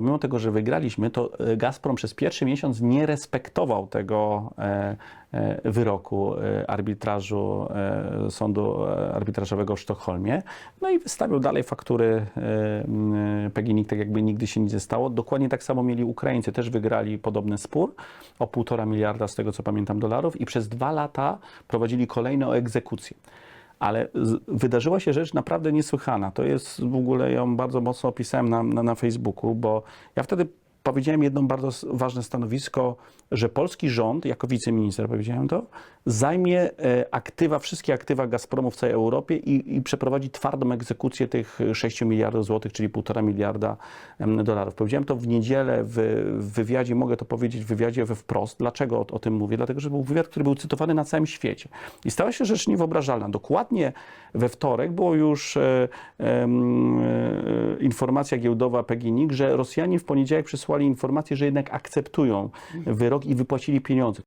Mimo tego, że wygraliśmy, to e, Gazprom przez pierwszy miesiąc nie respektował tego e, e, wyroku arbitrażu Sądu Arbitrażowego w Sztokholmie. No i wystawił dalej faktury PGNiG, tak jakby nigdy się nic nie stało. Dokładnie tak samo mieli Ukraińcy, też wygrali podobny spór o półtora miliarda, z tego co pamiętam, dolarów i przez dwa lata prowadzili kolejne egzekucje. Ale wydarzyła się rzecz naprawdę niesłychana. To jest w ogóle ją bardzo mocno opisałem na, na, na Facebooku, bo ja wtedy powiedziałem jedno bardzo ważne stanowisko, że polski rząd, jako wiceminister powiedziałem to, zajmie e, aktywa, wszystkie aktywa Gazpromu w całej Europie i, i przeprowadzi twardą egzekucję tych 6 miliardów złotych, czyli 1,5 miliarda dolarów. Powiedziałem to w niedzielę w, w wywiadzie, mogę to powiedzieć w wywiadzie we wprost. Dlaczego o, o tym mówię? Dlatego, że był wywiad, który był cytowany na całym świecie. I stała się rzecz niewyobrażalna. Dokładnie we wtorek było już e, e, informacja giełdowa PGNiG, że Rosjanie w poniedziałek przysłali informację, że jednak akceptują wyrok i wypłacili pieniądze.